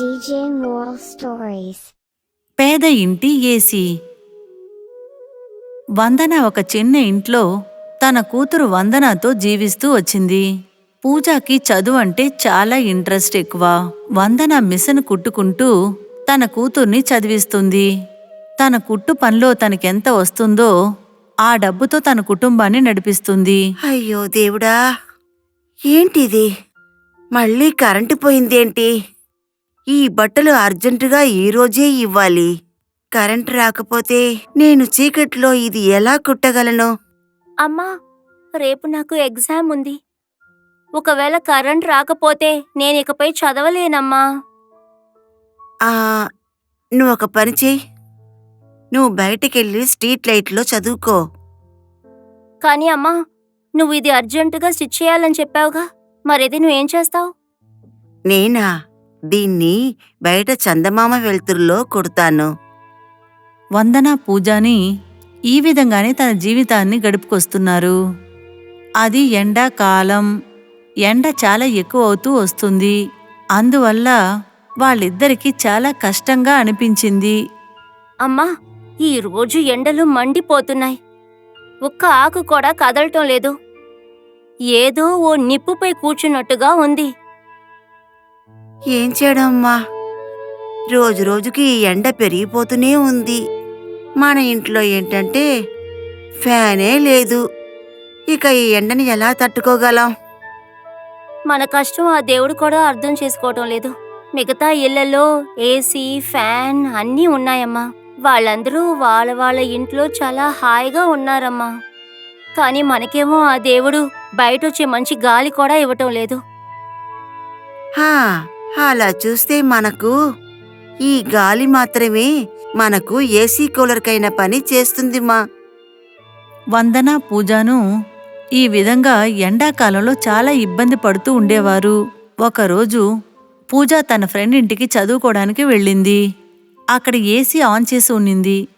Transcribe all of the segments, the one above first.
DJ Moral Stories. పేద ఇంటి AC. వందన ఒక చిన్న ఇంట్లో తన కూతురు వందనతో జీవిస్తూ వచ్చింది. పూజాకి చదువు అంటే చాలా ఇంట్రెస్ట్ ఎక్కువ. వందన మిషన్ కుట్టుకుంటూ తన కూతుర్ని చదివిస్తుంది. తన కుట్టు పనిలో తనకెంత వస్తుందో ఆ డబ్బుతో తన కుటుంబాన్ని నడిపిస్తుంది. అయ్యో దేవుడా ఏంటిది? మళ్ళీ కరెంటు పోయిందేంటి? ఈ బట్టలు అర్జెంటుగా ఈ రోజే ఇవ్వాలి. కరెంటు రాకపోతే నేను చీకట్లో ఇది ఎలా కుట్టగలను? అమ్మా రేపు నాకు ఎగ్జామ్ ఉంది. ఒకవేళ కరెంట్ రాకపోతే నేను ఇకపై చదవలేనమ్మా. ఆ నువ్వు ఒక పని చెయ్యి నువ్వు బయటికెళ్ళి స్ట్రీట్ లైట్లో చదువుకో. కానీ అమ్మా నువ్వు ఇది అర్జెంటుగా స్టిచ్ చేయాలని చెప్పావుగా. మరిది నువ్వేం చేస్తావు? నేనా? దీన్ని బయట చందమామ వెలుతురులో కుడతాను. వందన పూజాని ఈ విధంగానే తన జీవితాన్ని గడుపుకొస్తున్నారు. అది ఎండాకాలం ఎండ చాలా ఎక్కువ అవుతూ వస్తుంది. అందువల్ల వాళ్ళిద్దరికీ చాలా కష్టంగా అనిపించింది. అమ్మా ఈ రోజు ఎండలు మండిపోతున్నాయి. ఒక్క ఆకు కూడా కదలటం లేదు. ఏదో ఓ నిప్పుపై కూర్చున్నట్టుగా ఉంది. ఏం చేయడం అమ్మా రోజు రోజుకి ఈ ఎండ పెరిగిపోతూనే ఉంది. మన ఇంట్లో ఏంటంటే ఫ్యానే లేదు. ఇక ఈ ఎండని ఎలా తట్టుకోగలం? మన కష్టం ఆ దేవుడు కూడా అర్థం చేసుకోవటం లేదు. మిగతా ఇళ్ళలో ఏసీ ఫ్యాన్ అన్నీ ఉన్నాయమ్మా. వాళ్ళందరూ వాళ్ళ వాళ్ళ ఇంట్లో చాలా హాయిగా ఉన్నారమ్మా. కానీ మనకేమో ఆ దేవుడు బయటొచ్చే మంచి గాలి కూడా ఇవ్వటం లేదు. హా అలా చూస్తే మనకు ఈ గాలి మాత్రమే మనకు ఏసీ కూలర్కైన పని చేస్తుంది మా వందన పూజాను ఈ విధంగా ఎండాకాలంలో చాలా ఇబ్బంది పడుతూ ఉండేవారు. ఒకరోజు పూజ తన ఫ్రెండ్ ఇంటికి చదువుకోవడానికి వెళ్ళింది. అక్కడ ఏసీ ఆన్ చేసి ఉన్నింది.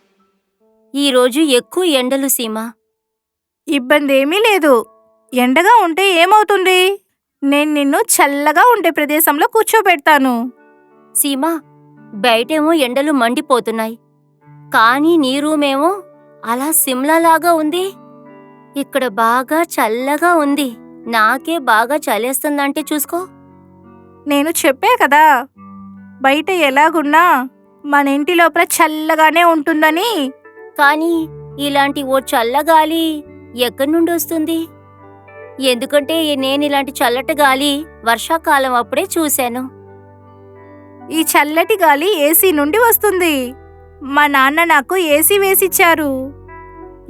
ఈ రోజు ఎక్కువ ఎండలు సీమ. ఇబ్బంది ఏమీ లేదు. ఎండగా ఉంటే ఏమవుతుంది? నేను నిన్ను చల్లగా ఉండే ప్రదేశంలో కూర్చోబెడతాను. సీమ బయటేమో ఎండలు మండిపోతున్నాయి. కానీ నీ రూమేమో అలా సిమ్లాలాగా ఉంది. ఇక్కడ బాగా చల్లగా ఉంది. నాకే బాగా చలేస్తుందంటే చూసుకో. నేను చెప్పే కదా బయట ఎలాగున్నా మన ఇంటి లోపల చల్లగానే ఉంటుందని. కానీ ఇలాంటి ఓ చల్లగాలి ఎక్కడి నుండి వస్తుంది? ఎందుకంటే నేను ఇలాంటి చల్లటి గాలి వర్షాకాలం అప్పుడే చూశాను. ఈ చల్లటి గాలి ఏసీ నుండి వస్తుంది. మా నాన్న నాకు ఏసీ వేసిచ్చారు.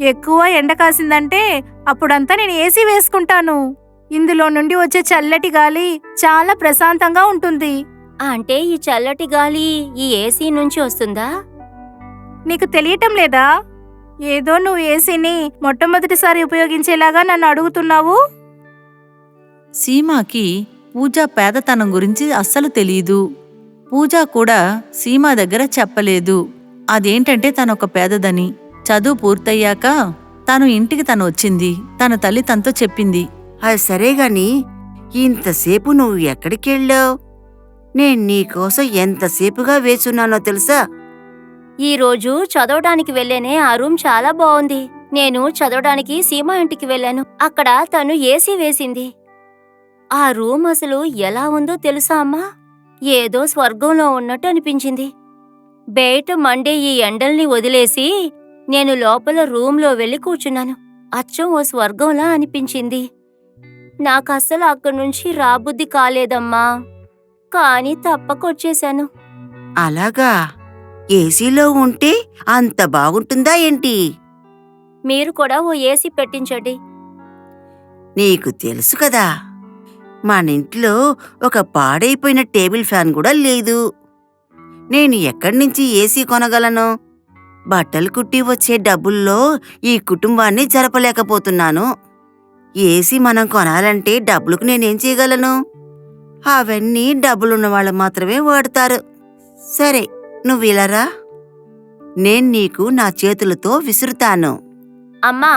ఎక్కువ ఎండ కాసిందంటే అప్పుడంతా నేను ఏసీ వేసుకుంటాను. ఇందులో నుండి వచ్చే చల్లటి గాలి చాలా ప్రశాంతంగా ఉంటుంది. అంటే ఈ చల్లటి గాలి ఈ ఏసీ నుంచి వస్తుందా? నీకు తెలియటం లేదా? ఏదో నువ్వు ఏసీని మొట్టమొదటిసారి ఉపయోగించేలాగా నన్ను అడుగుతున్నావు? సీమాకి పూజ పేదతనం గురించి అస్సలు తెలీదు. పూజ కూడా సీమా దగ్గర చెప్పలేదు. అదేంటంటే తనొక పేదదని. చదువు పూర్తయ్యాక తను ఇంటికి తను వచ్చింది. తన తల్లి తనతో చెప్పింది. అది సరే గాని ఇంతసేపు నువ్వు ఎక్కడికెళ్ళావు? నేను నీకోసం ఎంతసేపుగా వేచున్నానో తెలుసా? ఈరోజు చదవడానికి వెళ్ళేనే ఆ రూమ్ చాలా బాగుంది. నేను చదవడానికి సీమా ఇంటికి వెళ్ళాను. అక్కడ తను ఏసీ వేసింది. ఆ రూమ్ అసలు ఎలా ఉందో తెలుసా అమ్మా? ఏదో స్వర్గంలో ఉన్నట్టు అనిపించింది. బయట మండే ఈ ఎండల్ని వదిలేసి నేను లోపల రూమ్లో వెళ్ళి కూర్చున్నాను. అచ్చం ఓ స్వర్గంలా అనిపించింది. నాకస్సలు అక్కడి నుంచి రాబుద్ది కాలేదమ్మా. కానీ తప్పకొచ్చేశాను. అలాగా? ఏసీలో ఉంటే అంత బాగుంటుందా ఏంటి? మీరు కూడా ఓ ఏసీ పెట్టించండి. నీకు తెలుసు కదా మన ఇంట్లో ఒక పాడైపోయిన టేబుల్ ఫ్యాన్ కూడా లేదు. నేను ఎక్కడి నుంచి ఏసీ కొనగలను? బట్టలు కుట్టి వచ్చే డబ్బుల్లో ఈ కుటుంబాన్ని జరపలేకపోతున్నాను. ఏసీ మనం కొనాలంటే డబ్బులకు నేనేం చేయగలను? అవన్నీ డబ్బులున్న వాళ్ళు మాత్రమే వాడతారు. సరే నువ్వు ఇలారా నేను నీకు నా చేతులతో విసురుతాను. అమ్మా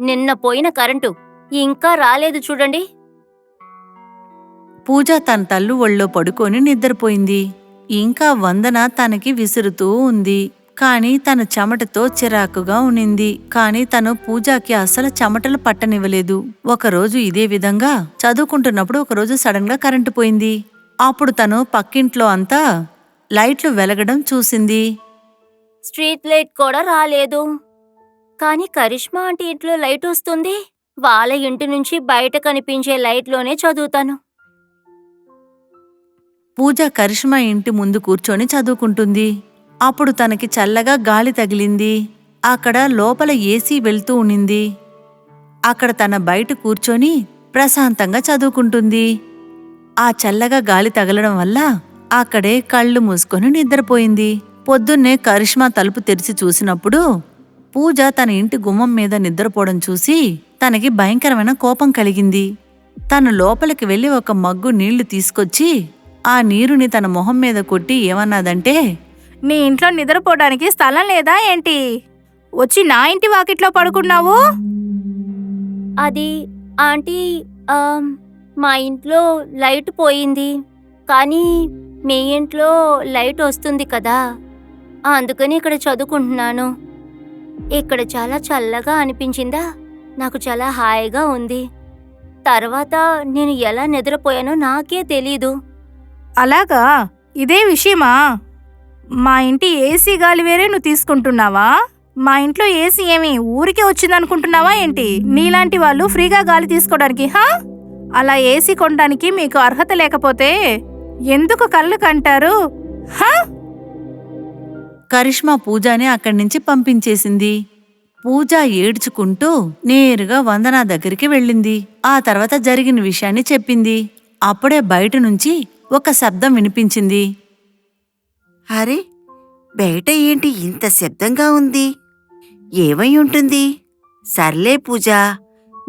నిన్న పోయిన కరెంటు ఇంకా రాలేదు చూడండి. పూజ తన తల్లు ఒళ్ళో పడుకొని నిద్రపోయింది. ఇంకా వందన తనకి విసురుతూ ఉంది. కాని తన చెమటతో చిరాకుగా ఉనింది. కాని తను పూజాకి అస్సలు చెమటలు పట్టనివ్వలేదు. ఒకరోజు ఇదే విధంగా చదువుకుంటున్నప్పుడు ఒకరోజు సడన్గా కరెంటు పోయింది. అప్పుడు తను పక్కింట్లో అంతా లైట్లు వెలగడం చూసింది. స్ట్రీట్ లైట్ కూడా రాలేదు. కానీ కరిష్మా ఆంటీ ఇంట్లో లైట్ వస్తుంది. వాళ్ళ ఇంటి నుంచి బయట కనిపించే లైట్లోనే చదువుతాను. పూజ కరిష్మా ఇంటి ముందు కూర్చొని చదువుకుంటుంది. అప్పుడు తనకి చల్లగా గాలి తగిలింది. అక్కడ లోపల ఏసీ వెళ్తూ ఉనింది అక్కడ తన బయట కూర్చొని ప్రశాంతంగా చదువుకుంటుంది. ఆ చల్లగా గాలి తగలడం వల్ల అక్కడే కళ్ళు మూసుకొని నిద్రపోయింది. పొద్దున్నే కరిష్మా తలుపు తెరిచి చూసినప్పుడు పూజ తన ఇంటి గుమ్మం మీద నిద్రపోవడం చూసి తనకి భయంకరమైన కోపం కలిగింది. తను లోపలికి వెళ్ళి ఒక మగ్గు నీళ్ళు తీసుకొచ్చి ఆ నీరుని తన మొహం మీద కొట్టి ఏమన్నదంటే నీ ఇంట్లో నిద్రపోవడానికి స్థలం లేదా ఏంటి? వచ్చి నా ఇంటి వాకిట్లో పడుకున్నావు? అది ఆంటీ మా ఇంట్లో లైట్ పోయింది. కానీ మీ ఇంట్లో లైట్ వస్తుంది కదా. అందుకని ఇక్కడ చదువుకుంటున్నాను. ఇక్కడ చాలా చల్లగా అనిపించిందా? నాకు చాలా హాయిగా ఉంది. తర్వాత నేను ఎలా నిద్రపోయానో నాకే తెలీదు. అలాగా? ఇదే విషయమా? మా ఇంటి ఏసీ గాలి వేరే నువ్వు తీసుకుంటున్నావా? మా ఇంట్లో ఏసీ ఏమి ఊరికే వచ్చిందనుకుంటున్నావా ఏంటి? నీలాంటి వాళ్ళు ఫ్రీగా గాలి తీసుకోవడానికి హా? అలా ఏసీ కొనడానికి మీకు అర్హత లేకపోతే ఎందుకు కళ్ళు కంటారు? హా? కరిష్మా పూజని అక్కడి నుంచి పంపించేసింది. పూజ ఏడ్చుకుంటూ నేరుగా వందన దగ్గరికి వెళ్ళింది. ఆ తర్వాత జరిగిన విషయాన్ని చెప్పింది. అప్పుడే బయట నుంచి ఒక శబ్దం వినిపించింది. అరే బయట ఏంటి ఇంత శబ్దంగా ఉంది? ఏమై ఉంటుంది? సర్లే పూజ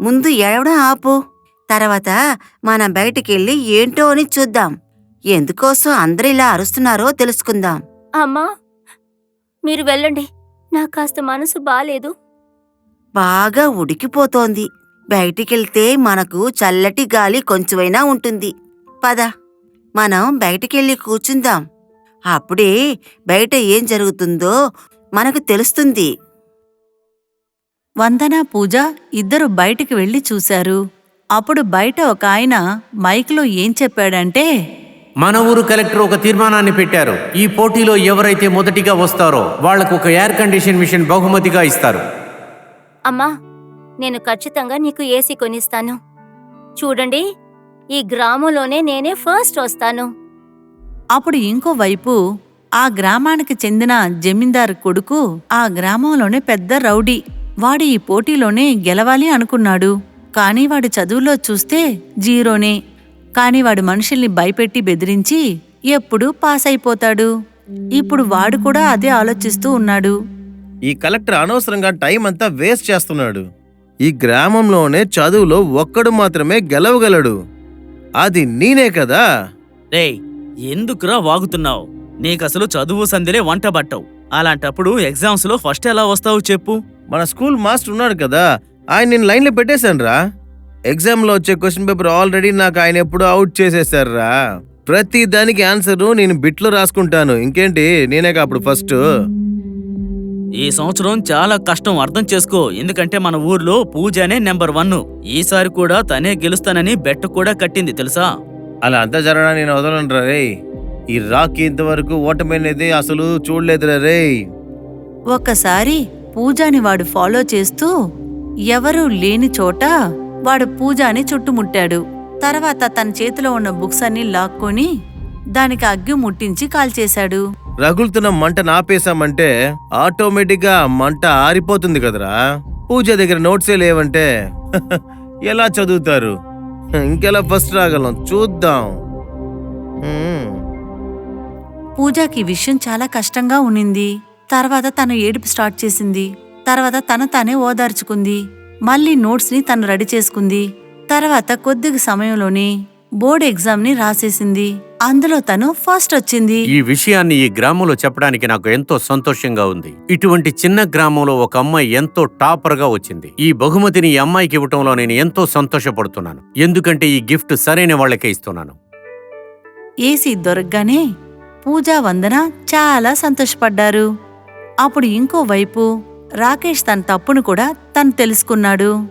ముందు ఏడవడం ఆపు. తర్వాత మనం బయటికెళ్ళి ఏంటో అని చూద్దాం. ఎందుకోసం అందరూ ఇలా అరుస్తున్నారో తెలుసుకుందాం. అమ్మా మీరు వెళ్ళండి. నాకు కాస్త మనసు బాలేదు. బాగా ఉడికిపోతోంది. బయటికెళ్తే మనకు చల్లటి గాలి కొంచెమైనా ఉంటుంది. పద మనం బయటికెళ్ళి కూర్చుందాం. అప్పుడే బయట ఏం జరుగుతుందో మనకు తెలుస్తుంది. వందన పూజ ఇద్దరు బయటికి వెళ్ళి చూశారు. అప్పుడు బయట ఒక ఆయన మైక్లో ఏం చెప్పాడంటే మన ఊరు కలెక్టర్ ఒక తీర్మానాన్ని పెట్టారు. ఈ పోటీలో ఎవరైతే మొదటిగా వస్తారో వాళ్ళకు ఒక ఎయిర్ కండిషన్ మిషన్ బహుమతిగా ఇస్తారు. అమ్మా నేను ఖచ్చితంగా నీకు ఏసీ కొనిస్తాను. చూడండి ఈ గ్రామంలోనే నేనే ఫస్ట్ వస్తాను. అప్పుడు ఇంకో వైపు ఆ గ్రామానికి చెందిన జమీందారు కొడుకు ఆ గ్రామంలోనే పెద్ద రౌడీ. వాడు ఈ పోటీలోనే గెలవాలి అనుకున్నాడు. కానీ వాడి చదువులో చూస్తే జీరోనే. కాని వాడు మనుషుల్ని భయపెట్టి బెదిరించి ఎప్పుడూ పాస్ అయిపోతాడు ఇప్పుడు వాడు కూడా అదే ఆలోచిస్తూ ఉన్నాడు. ఈ కలెక్టర్ అనవసరంగా టైం అంతా వేస్ట్ చేస్తున్నాడు. ఈ గ్రామంలోనే చదువులో ఒక్కడు మాత్రమే గెలవగలడు. అది నేనే కదా? రేయ్ ఎందుకురా వాగుతున్నావు? నీకసలు చదువు సంధిలే వంట పట్టవు అలాంటప్పుడు ఎగ్జామ్స్లో ఫస్ట్ ఎలా వస్తావు చెప్పు. మన స్కూల్ మాస్టర్ ఉన్నాడు కదా ఆయన నేను లైన్లో పెట్టేశాను రా ఎగ్జామ్లో వచ్చే క్వశ్చన్ పేపర్ ఆల్రెడీ నాకు ఆయన ఎప్పుడు అవుట్ చేసేసారా ప్రతి దానికి ఆన్సర్ నేను బిట్లో రాసుకుంటాను. ఇంకేంటి? నేనేగా అప్పుడు ఫస్ట్ ఈ సంవత్సరం చాలా కష్టం అర్థం చేసుకో. ఎందుకంటే మన ఊర్లో పూజనే నెంబర్ వన్ ఈసారి కూడా తనే గెలుస్తానని బెట్ట కూడా కట్టింది తెలుసా? అలా అంతా జరగడానికి నేను వదలను రా రే ఈ రాక్ ఇంతవరకు ఓటమి అనేది అసలు చూడలేదురా రే ఒక్కసారి పూజాని వాడు ఫాలో చేస్తూ ఎవరూ లేని చోట వాడు పూజాని చుట్టుముట్టాడు. తర్వాత తన చేతిలో ఉన్న బుక్స్ అన్ని లాక్కొని దానికి అగ్గి ముట్టించి కాల్చేశాడు. రగులుతున్న మంట నాపేశామంటే ఆటోమేటిక్గా మంట ఆరిపోతుంది కదరా. పూజ దగ్గర నోట్సే లేవంటే ఎలా చదువుతారు? ఇంకెలా ఫస్ట్ రాగలం? చూద్దాం. పూజకి విషయం చాలా కష్టంగా ఉనింది తర్వాత తను ఏడుపు స్టార్ట్ చేసింది. తర్వాత తను తానే ఓదార్చుకుంది. మళ్ళీ నోట్స్ని తను రెడీ చేసుకుంది. తర్వాత కొద్దిగా సమయంలోనే బోర్డ్ ఎగ్జామ్ని రాసేసింది. అందులో తను ఫస్ట్ వచ్చింది. ఈ విషయాన్ని ఈ గ్రామంలో చెప్పడానికి నాకు ఎంతో సంతోషంగా ఉంది. ఇటువంటి చిన్న గ్రామంలో ఒక అమ్మాయి ఎంతో టాపర్గా వచ్చింది. ఈ బహుమతిని ఈ అమ్మాయికి ఇవ్వటంలో నేను ఎంతో సంతోషపడుతున్నాను. ఎందుకంటే ఈ గిఫ్ట్ సరైన వాళ్ళకే ఇస్తున్నాను. ఏసీ దొరకగానే పూజా వందన చాలా సంతోషపడ్డారు. అప్పుడు ఇంకోవైపు రాకేష్ తన తప్పును కూడా తను తెలుసుకున్నాడు.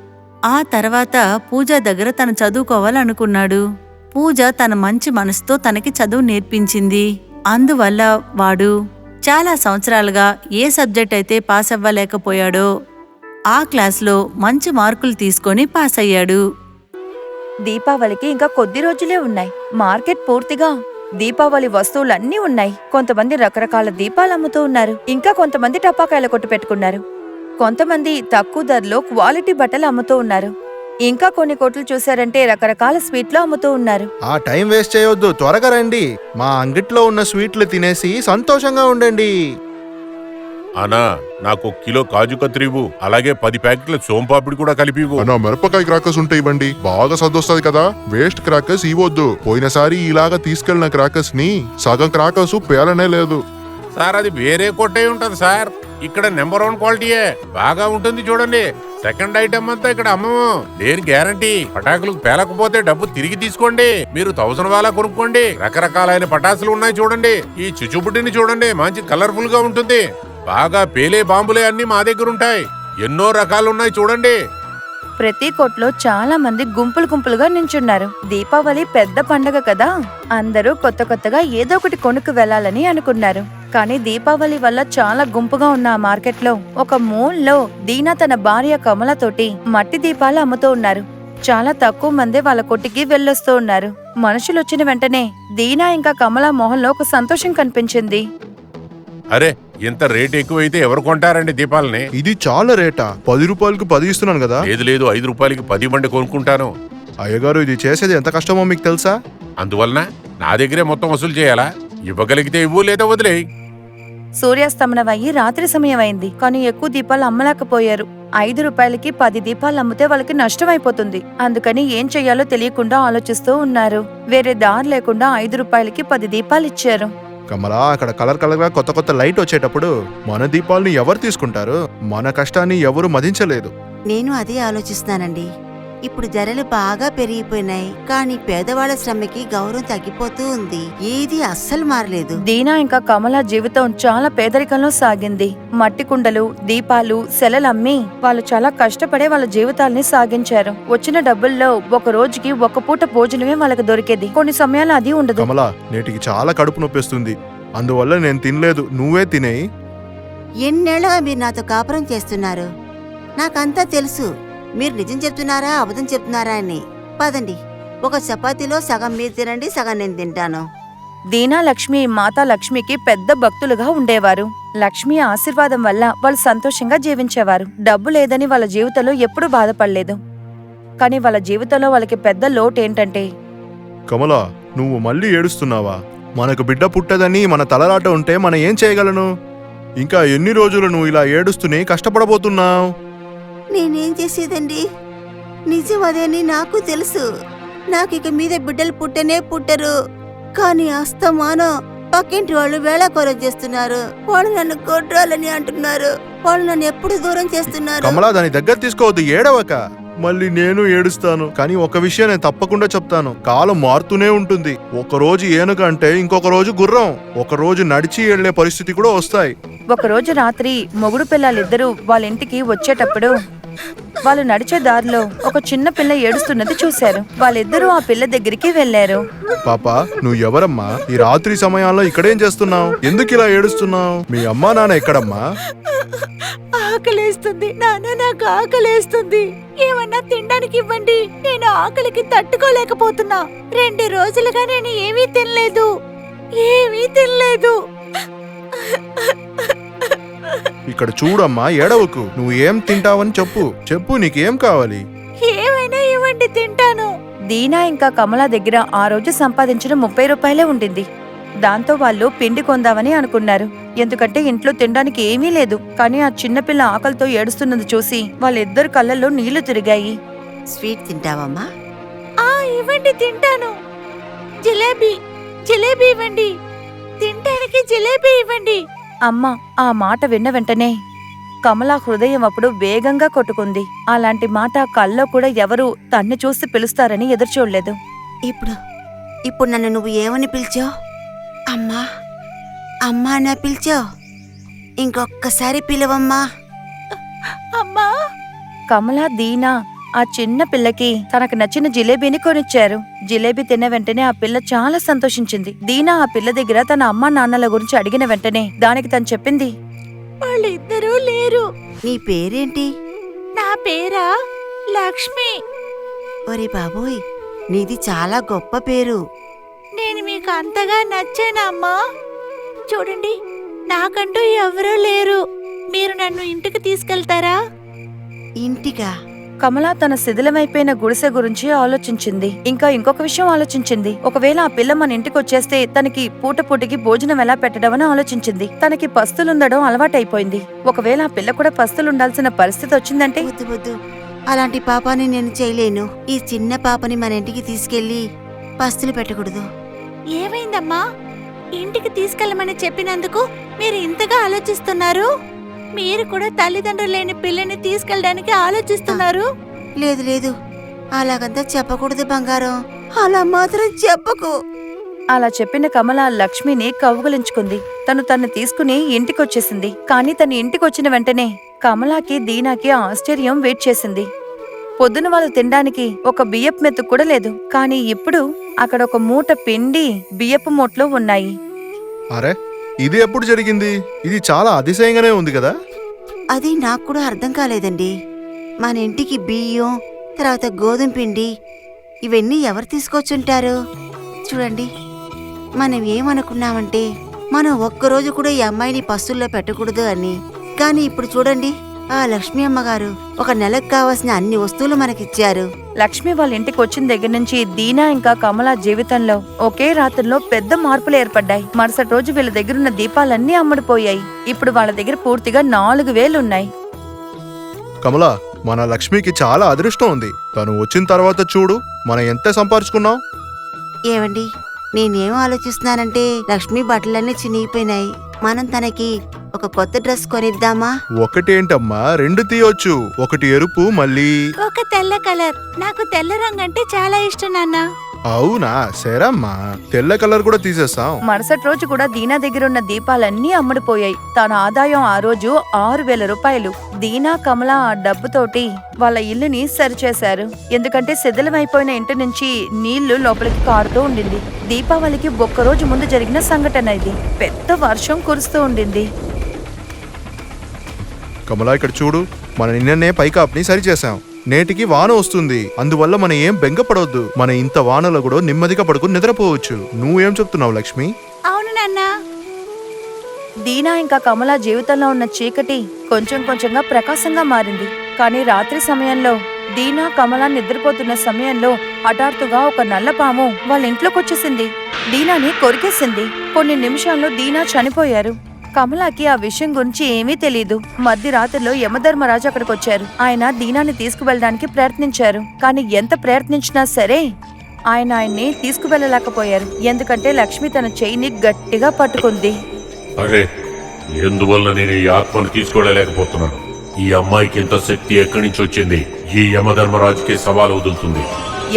ఆ తర్వాత పూజ దగ్గర తను చదువుకోవాలనుకున్నాడు. పూజ తన మంచి మనసుతో తనకి చదువు నేర్పించింది. అందువల్ల వాడు చాలా సంవత్సరాలుగా ఏ సబ్జెక్ట్ అయితే పాస్ అవ్వలేకపోయాడో ఆ క్లాస్లో మంచి మార్కులు తీసుకొని పాస్ అయ్యాడు. దీపావళికి ఇంకా కొద్ది రోజులే ఉన్నాయి. మార్కెట్ పూర్తిగా దీపావళి వస్తువులన్నీ ఉన్నాయి. కొంతమంది రకరకాల దీపాలు అమ్ముతూ ఉన్నారు. ఇంకా కొంతమంది టపాకాయల కొట్టు పెట్టుకున్నారు. కొంతమంది తక్కువ ధరలో క్వాలిటీ బట్టలు అమ్ముతూ ఉన్నారు. ఇంకా కొన్ని కొట్లు చూశారంటే రకరకాల స్వీట్లు అమ్ముతూ ఉన్నారు. ఆ టైం వేస్ట్ చేయొద్దు. త్వరగా రండి. మా అంగిట్లో ఉన్న స్వీట్లు తినేసి సంతోషంగా ఉండండి. అనా నాకు కిలో కాజు కత్తిరి ఇవ్వు. అలాగే పది ప్యాకెట్ల సోంపాపిడి కూడా కలిపి అన్నా మిరపకాయ క్రాకర్స్ ఉంటే ఇవ్వండి. బాగా సర్దొస్తుంది కదా. వేస్ట్ క్రాకర్స్ ఇవ్వద్దు. పోయినసారి ఇలాగా తీసుకెళ్ళిన క్రాకర్స్ని సగం క్రాకర్స్ పేలనే లేదు. సార్ అది వేరే కొట్టే ఉంటది సార్. ఇక్కడ నెంబర్ వన్ క్వాలిటీయే బాగా ఉంటుంది చూడండి. సెకండ్ ఐటమ్ అంతా ఇక్కడ అమ్మము. దేని గ్యారంటీ పటాకులు పేలకపోతే డబ్బు తిరిగి తీసుకోండి. మీరు థౌసండ్ వేల కొనుక్కోండి. రకరకాలైన పటాసులు ఉన్నాయి చూడండి. ఈ చిచ్చుబుడ్డిని చూడండి. మంచి కలర్ఫుల్గా ఉంటుంది. బాగా పేలే బాంబులే అన్ని మా దగ్గర ఉంటాయి ఎన్నో రకాలు ఉన్నాయి చూడండి. ప్రతి కొట్లో చాలా మంది గుంపులు గుంపులుగా నించున్నారు. దీపావళి పెద్ద పండగ కదా. అందరూ కొత్త కొత్తగా ఏదో ఒకటి కొనుక్కు వెళ్ళాలని అనుకున్నారు. కానీ దీపావళి వల్ల చాలా గుంపుగా ఉన్న ఆ మార్కెట్లో ఒక మూల్లో దీనా తన భార్య కమలతోటి మట్టి దీపాలు అమ్ముతూ ఉన్నారు. చాలా తక్కువ మందే వాళ్ళ కొట్టికి వెళ్ళొస్తూ ఉన్నారు. మనుషులు వచ్చిన వెంటనే దీనా ఇంకా కమల మొహంలో ఒక సంతోషం కనిపించింది. అరే ఇంత రేట్ ఎక్కువైతే ఎవరు కొంటారండి దీపాలని? ఇది చాలా రేటా. పది రూపాయలకి పది ఇస్తున్నాను కదా. లేదు లేదు ఐదు రూపాయలకి పది బండి కొనుక్కుంటాను. అయ్యగారు ఇది చేసేది ఎంత కష్టమో మీకు తెలుసా? అందువలన నా దగ్గరే మొత్తం వసూలు చేయాలా? ఇవ్వగలిగితే ఇవ్వు లేదా వదిలేయ్. సూర్యాస్తమనం అయ్యి రాత్రి సమయం అయింది కానీ ఎక్కువ దీపాలు అమ్మలేకపోయారు. ఐదు రూపాయలకి పది దీపాలు అమ్మితే వాళ్ళకి నష్టం అయిపోతుంది అందుకని ఏం చెయ్యాలో తెలియకుండా ఆలోచిస్తూ ఉన్నారు. వేరే దారి లేకుండా ఐదు రూపాయలకి పది దీపాలు ఇచ్చారు. కమలా అక్కడ కలర్ కలర్గా కొత్త కొత్త లైట్ వచ్చేటప్పుడు మన దీపాలని ఎవరు తీసుకుంటారు? మన కష్టాన్ని ఎవరు మదించలేదు. నేను అదే ఆలోచిస్తున్నానండి. ఇప్పుడు ధరలు బాగా పెరిగిపోయినాయి కానీ పేదవాళ్ళ శ్రమకి గౌరవం తగ్గిపోతూ ఉంది. ఏది అస్సలు మారలేదు. దీనా ఇంకా కమల జీవితం చాలా పేదరికంలో సాగింది. మట్టి కుండలు దీపాలు సెలలు అమ్మి వాళ్ళు చాలా కష్టపడే వాళ్ళ జీవితాల్ని సాగించారు. వచ్చిన డబ్బుల్లో ఒక రోజుకి ఒక పూట భోజనమే వాళ్ళకి దొరికేది. కొన్ని సమయాలు అది ఉండదు. కమలా నేటికి చాలా కడుపు నొప్పిస్తుంది. అందువల్ల నేను తినలేదు. నువ్వే తినేయి. ఎన్నేళ్ళుగా మీరు నాతో కాపురం చేస్తున్నారు? నాకంతా తెలుసు. మీరు నిజం చెప్తున్నారా అబద్ధం చెప్తున్నారా అని. పదండి. ఒక చపాతీలో సగం మీరు తినండి సగం నేను తింటాను. దీనా లక్ష్మి మాతా లక్ష్మికి పెద్ద భక్తులుగా ఉండేవారు. లక్ష్మి ఆశీర్వాదం వల్ల వాళ్ళు సంతోషంగా జీవించేవారు. డబ్బు లేదని వాళ్ళ జీవితంలో ఎప్పుడూ బాధపడలేదు. కానీ వాళ్ళ జీవితంలో వాళ్ళకి పెద్ద లోటు ఏంటంటే? కమలా నువ్వు మళ్ళీ ఏడుస్తున్నావా? మనకు బిడ్డ పుట్టదని మన తలరాట ఉంటే మనం ఏం చేయగలను? ఇంకా ఎన్ని రోజులు నువ్వు ఇలా ఏడుస్తూనే కష్టపడబోతున్నావు? నేనేం చేసేదండి? నిజం అదేని నాకు తెలుసు. నాకు ఇక మీద బిడ్డలు పుట్టనే పుట్టరు. కానీ అస్తమానం పక్కింటి వాళ్ళు వేళ కొర చేస్తున్నారు. వాళ్ళు నన్ను కొట్టాలని అంటున్నారు. వాళ్ళు నన్ను ఎప్పుడు దూరం చేస్తున్నారు? కమలా దాని దగ్గర తీసుకోవద్దు ఏడవక. మళ్ళీ నేను ఏడుస్తాను. కానీ ఒక విషయం నేను తప్పకుండా చెప్తాను. కాలం మారుతూనే ఉంటుంది. ఒక రోజు ఏనుగ అంటే ఇంకొక రోజు గుర్రం. ఒక రోజు నడిచి వెళ్ళే పరిస్థితి కూడా వస్తాయి. ఒకరోజు రాత్రి మొగుడు పిల్లలిద్దరూ వాళ్ళ ఇంటికి వచ్చేటప్పుడు వాళ్ళు నడిచే దారిలో ఒక చిన్న పిల్ల ఏడుస్తున్నది చూశారు. వాళ్ళిద్దరూ ఆ పిల్ల దగ్గరికి వెళ్ళారు పాప నువ్వు ఎవరమ్మా? ఈ రాత్రి సమయాల్లో ఇక్కడేం చేస్తున్నావు? ఎందుకు ఇలా ఏడుస్తున్నావు? మీ అమ్మా నాన్న ఎక్కడమ్మా? ఆకలేస్తుంది. నాన్న నాకు ఆకలేస్తుంది. ఏమన్నా తినడానికి ఇవ్వండి. నేను ఆకలికి తట్టుకోలేకపోతున్నా. రెండు రోజులుగా నేను ఏమీ తినలేదు. ఏమీ తినలేదు. ఇక్కడ చూడమ్మా ఏడవకు. నువ్వు ఏం తింటావని చెప్పు. చెప్పు నీకేం కావాలి? ఏమైనా ఇవ్వండి తింటాను. దీనా ఇంకా కమల దగ్గర ఆ రోజు సంపాదించిన ముప్పై రూపాయలే ఉండింది. దాంతో వాళ్ళు పిండి కొందామని అనుకున్నారు. ఎందుకంటే ఇంట్లో తినడానికి ఏమీ లేదు. కానీ ఆ చిన్నపిల్ల ఆకలితో ఏడుస్తున్నది చూసి వాళ్ళిద్దరు కళ్ళల్లో నీళ్ళు తిరిగాయి. స్వీట్ తింటావమ్మా? ఆ ఇవ్వండి తింటాను. జిలేబీ జిలేబీ ఇవ్వండి. తినడానికి జిలేబీ ఇవ్వండి. అమ్మ ఆ మాట విన్న వెంటనే కమల హృదయం అప్పుడు వేగంగా కొట్టుకుంది. అలాంటి మాట కల్లో కూడా ఎవరు తన్ని చూసి పిలుస్తారని ఎదురుచూడలేదు. ఇప్పుడు ఇప్పుడు నన్ను నువ్వు ఏమని పిలిచావు? అమ్మా అమ్మా నా పిలిచో ఇంకొక్కసారి పిలవమ్మా. అమ్మా కమల దీనా ఆ చిన్న పిల్లకి తనకు నచ్చిన జిలేబీని కొనిచ్చారు. జిలేబీ తిన్న వెంటనే ఆ పిల్ల చాలా సంతోషించింది. దీనా ఆ పిల్ల దగ్గర తన అమ్మా నాన్నల గురించి అడిగిన వెంటనే దానికి తను చెప్పింది వాళ్ళిద్దరూ లేరు. నీ పేరేంటి? నా పేరా లక్ష్మి. ఒరే బాబోయ్ నీది చాలా గొప్ప పేరు. నేను మీకు అంతగా నచ్చానా అమ్మా చూడండి నాకంటూ ఎవరూ లేరు. మీరు నన్ను ఇంటికి తీసుకెళ్తారా? ఇంటిగా కమల తన శిథిలమైపోయిన గుడిసె గురించి ఆలోచించింది. ఇంకా ఇంకొక విషయం ఆలోచించింది. ఒకవేళ ఆ పిల్ల మన ఇంటికి వచ్చేస్తే తనకి పూట పూటకి భోజనం ఎలా పెట్టడం అని ఆలోచించింది. తనకి పస్తులుండడం అలవాటైపోయింది. ఒకవేళ ఆ పిల్ల కూడా పస్తులుండాల్సిన పరిస్థితి వచ్చిందంటే? అలాంటి పాపాని నేను చేయలేను. ఈ చిన్న పాపని మన ఇంటికి తీసుకెళ్ళి పస్తులు పెట్టకూడదు. ఏమైందమ్మా? ఇంటికి తీసుకెళ్ళమని చెప్పినందుకు మీరు ఇంతగా ఆలోచిస్తున్నారు? మీరు కూడా తల్లిదండ్రులు లేని పిల్లని తీసుకెళ్ళడానికి ఆలోచిస్తున్నారు? లేదు లేదు. అలాగంతా చెప్పకూడదు బంగారం. అలా మాత్రం చెప్పకు. అలా చెప్పిన కమల లక్ష్మిని కౌగులించుకుంది. తను తన్ని తీసుకుని ఇంటికొచ్చేసింది. కానీ తన ఇంటికొచ్చిన వెంటనే కమలాకి దీనాకి ఆశ్చర్యం వెయిట్ చేసింది. పొద్దున వాళ్ళు తినడానికి ఒక బియ్యపు మెత్తు కూడా లేదు. కానీ ఇప్పుడు అక్కడ ఒక మూట పిండి బియ్యపు మూట్లో ఉన్నాయి. అరే ఇది ఎప్పుడు జరిగింది? ఇది చాలా అతిశయంగానే ఉంది కదా? అది నాకు కూడా అర్థం కాలేదండి. మన ఇంటికి బియ్యం తర్వాత గోధుమ పిండి ఇవన్నీ ఎవరు తీసుకొచ్చుంటారు? చూడండి మనం ఏమనుకున్నామంటే మనం ఒక్కరోజు కూడా ఈ అమ్మాయిని పస్తుల్లో పెట్టకూడదు అని. కానీ ఇప్పుడు చూడండి ఆ లక్ష్మీ అమ్మగారు ఒక నెలకు కావాల్సిన అన్ని వస్తువులు మనకిచ్చారు. లక్ష్మి వాళ్ళ ఇంటికి వచ్చిన దగ్గర నుంచి దీనా ఇంకా కమల జీవితంలో ఒకే రాత్రిలో పెద్ద మార్పులు ఏర్పడ్డాయి. మరుసటి రోజు వీళ్ళ దగ్గరున్న దీపాలన్నీ అమ్ముడిపోయాయి. ఇప్పుడు వాళ్ళ దగ్గర పూర్తిగా నాలుగు వేలు ఉన్నాయి కమల మన లక్ష్మికి చాలా అదృష్టం ఉంది. తను వచ్చిన తర్వాత చూడు మనం ఎంత సంపాదించుకున్నాం? ఏవండి నేనేం ఆలోచిస్తున్నానంటే లక్ష్మి బట్టలన్నీ చినిగిపోయినాయి. మనం తనకి ఒక కొత్త డ్రెస్ కొనిద్దామా? ఒకటేంటమ్మా? రెండు తీయొచ్చు. ఒకటి ఎరుపు మళ్ళీ ఒక తెల్ల కలర్. నాకు తెల్ల రంగు అంటే చాలా ఇష్టం నాన్న. అవునా? సరేమ్మా. తెల్ల కలర్ కూడా తీసేస్తాం. మరుసటి రోజు కూడా దీనా దగ్గర ఉన్న దీపాలన్నీ అమ్ముడిపోయాయి. తన ఆదాయం ఆ రోజు ఆరు వేల రూపాయలు. దీనా కమల ఆ డబ్బుతోటి వాళ్ళ ఇల్లుని సరిచేశారు. ఎందుకంటే శిథిలమైపోయిన ఇంటి నుంచి నీళ్ళు లోపలికి కారుతూ ఉండింది. దీపావళికి ఒక్కరోజు ముందు జరిగిన సంఘటన ఇది. పెద్ద వర్షం కురుస్తూ ఉండింది. కమలా ఇక్కడ చూడు. మన నిన్ననే పైకాప్ని సరిచేశాం. నేటికి వాన వస్తుంది. అందువల్ల మనం ఏం బెంగపడవద్దు మన ఇంత వానలో కూడా నెమ్మదిగా పడుకుని నిద్రపోవచ్చు. నువ్వేం చెప్తున్నావు లక్ష్మి? అవును నాన్న. దీనా ఇంకా కమల జీవితంలో ఉన్న చీకటి కొంచెం కొంచెంగా ప్రకాశంగా మారింది. కానీ రాత్రి సమయంలో దీనా కమల నిద్రపోతున్న సమయంలో హఠాత్తుగా ఒక నల్లపాము వాళ్ళ ఇంట్లోకి వచ్చేసింది దీనాని కొరికేసింది. కొన్ని నిమిషాల్లో దీనా చనిపోయారు. కమలాకి ఆ విషయం గురించి ఏమీ తెలియదు మధ్యరాత్రిలో యమధర్మరాజు అక్కడికి వచ్చారు ఆయన దీనాన్ని తీసుకువెళ్ళడానికి ప్రయత్నించారు. కానీ ఎంత ప్రయత్నించినా సరే ఆయన ఆయన్ని తీసుకువెళ్ళలేకపోయారు. ఎందుకంటే లక్ష్మి తన చెయ్యిని గట్టిగా పట్టుకుంది. అరే ఎందువల్ల నేను ఈ ఆత్మను తీసుకెళ్ళలేకపోతున్నాను ఈ అమ్మాయికి ఇంత శక్తి ఎక్కడి నుంచి వచ్చింది? ఈ యమధర్మరాజుకి సవాల్ వదులుతుంది.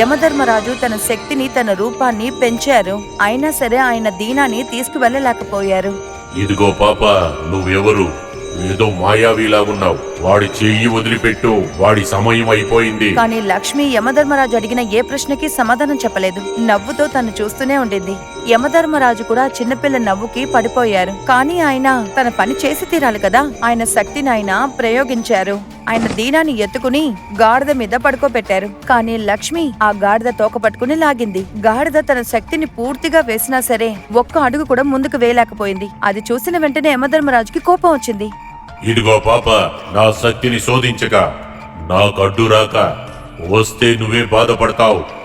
యమధర్మరాజు తన శక్తిని తన రూపాన్ని పెంచారు. అయినా సరే ఆయన దీనాన్ని తీసుకువెళ్ళలేకపోయారు. ఇదిగో పాప నువ్వెవరు? ఏదో మాయావిలాగున్నావు. వాడి చెయ్యి వదిలిపెట్టు. వాడి సమయం అయిపోయింది. కానీ లక్ష్మి యమధర్మరాజు అడిగిన ఏ ప్రశ్నకి సమాధానం చెప్పలేదు. నవ్వుతో తను చూస్తూనే ఉండింది. యమధర్మరాజు కూడా చిన్నపిల్ల నవ్వుకి పడిపోయారు. కానీ ఆయన తన పని చేసి తీరాలి కదా. ఆయన శక్తిని ఆయన ప్రయోగించారు. ఆయన దీనాన్ని ఎత్తుకుని గాడిద మీద పడుకోబెట్టారు. కానీ లక్ష్మి ఆ గాడిద తోక పట్టుకుని లాగింది. గాడిద తన శక్తిని పూర్తిగా వేసినా సరే ఒక్క అడుగు కూడా ముందుకు వేయలేకపోయింది. అది చూసిన వెంటనే యమధర్మరాజుకి కోపం వచ్చింది. ఇదిగో పాప నా శక్తిని శోధించక నాకు అడ్డు రాక వస్తే నువ్వే బాధపడతావు.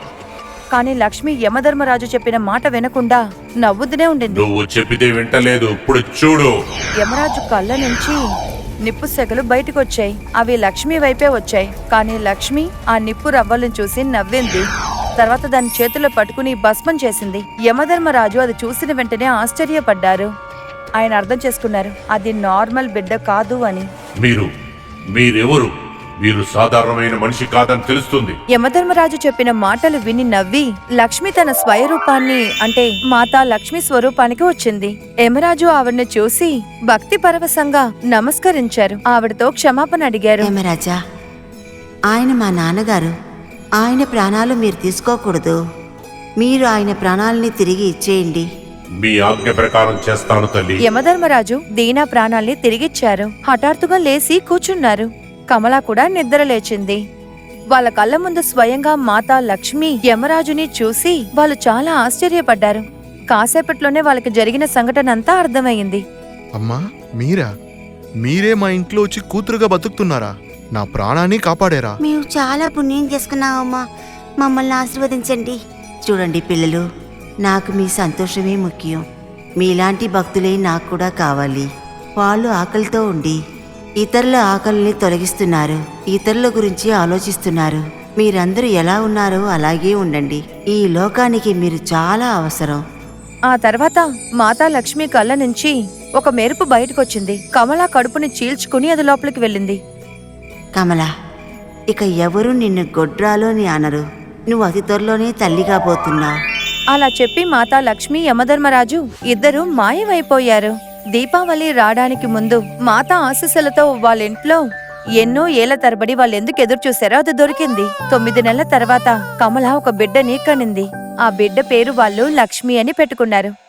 కానీ లక్ష్మి యమధర్మరాజు చెప్పిన మాట వినకుండా నవ్వుతూనే ఉండింది. నువ్వు చెప్పితే వింటలేదు. ఇప్పుడు చూడు. యమరాజు కళ్ళ నుంచి నిప్పు సెగలు బయటకు వచ్చాయి అవి లక్ష్మి వైపే వచ్చాయి. కానీ లక్ష్మి ఆ నిప్పు రవ్వలను చూసి నవ్వింది. తర్వాత దాని చేతిలో పట్టుకుని భస్మం చేసింది. యమధర్మరాజు అది చూసిన వెంటనే ఆశ్చర్యపడ్డారు. ఆయన అర్థం చేసుకున్నారు అది నార్మల్ బిడ్డ కాదు అని. మీరు మీరెవరు? మీరు సాధారణమైన మనిషి కాదని తెలుస్తుంది. యమధర్మరాజు చెప్పిన మాటలు విని నవ్వి లక్ష్మి తన స్వయరూపాన్ని అంటే మాతా లక్ష్మి స్వరూపానికి వచ్చింది. యమరాజు ఆవిడను చూసి భక్తి పరవశంగా నమస్కరించారు. ఆవిడతో క్షమాపణ అడిగారు. యమరాజా ఆయన మా నాన్నగారు. ఆయన ప్రాణాలు మీరు తీసుకోకూడదు. మీరు ఆయన ప్రాణాలని తిరిగి ఇచ్చేయండి. మీ ఆజ్ఞ ప్రకారం చేస్తాను తల్లి. యమధర్మరాజు దీనా ప్రాణాల్ని తిరిగిచ్చారు. హఠాత్తుగా లేచి కూర్చున్నారు. కమల కూడా నిద్ర లేచింది. వాళ్ళ కళ్ళ ముందు స్వయంగా మాతా లక్ష్మి యమరాజుని చూసి వాళ్ళు చాలా ఆశ్చర్యపడ్డారు. కాసేపట్లోనే వాళ్ళకి జరిగిన సంఘటన అంతా అర్థమైంది. అమ్మా మీరా? మీరే మా ఇంట్లో వచ్చి కూతురుగా బతుకుతున్నారా? నా ప్రాణాన్ని కాపాడారా? మేము చాలా పుణ్యం చేసుకున్నామమ్మా మమ్మల్ని ఆశీర్వదించండి. చూడండి పిల్లలు నాకు మీ సంతోషమే ముఖ్యం. మీలాంటి భక్తులే నాకు కూడా కావాలి. వాళ్ళు ఆకలితో ఉండి ఇతరుల ఆకలిని తొలగిస్తున్నారు. ఇతరుల గురించి ఆలోచిస్తున్నారు. మీరందరూ ఎలా ఉన్నారో అలాగే ఉండండి. ఈ లోకానికి మీరు చాలా అవసరం. ఆ తర్వాత మాతా లక్ష్మి కళ్ళ నుంచి ఒక మెరుపు బయటకొచ్చింది. కమల కడుపుని చీల్చుకుని అది లోపలికి వెళ్ళింది. కమల ఇక ఎవరు నిన్ను గొడ్రాలు అని అనరు. నువ్వు అతి త్వరలోనే తల్లిగా పోతున్నావు. అలా చెప్పి మాతా లక్ష్మి యమధర్మరాజు ఇద్దరు మాయమైపోయారు. దీపావళి రావడానికి ముందు మాత ఆశీస్సులతో వాళ్ళింట్లో ఎన్నో ఏళ్ళ తరబడి వాళ్ళెందుకు ఎదురు చూశారో అది దొరికింది. తొమ్మిది నెలల తర్వాత కమల ఒక బిడ్డని కనింది. ఆ బిడ్డ పేరు వాళ్ళు లక్ష్మి అని పెట్టుకున్నారు.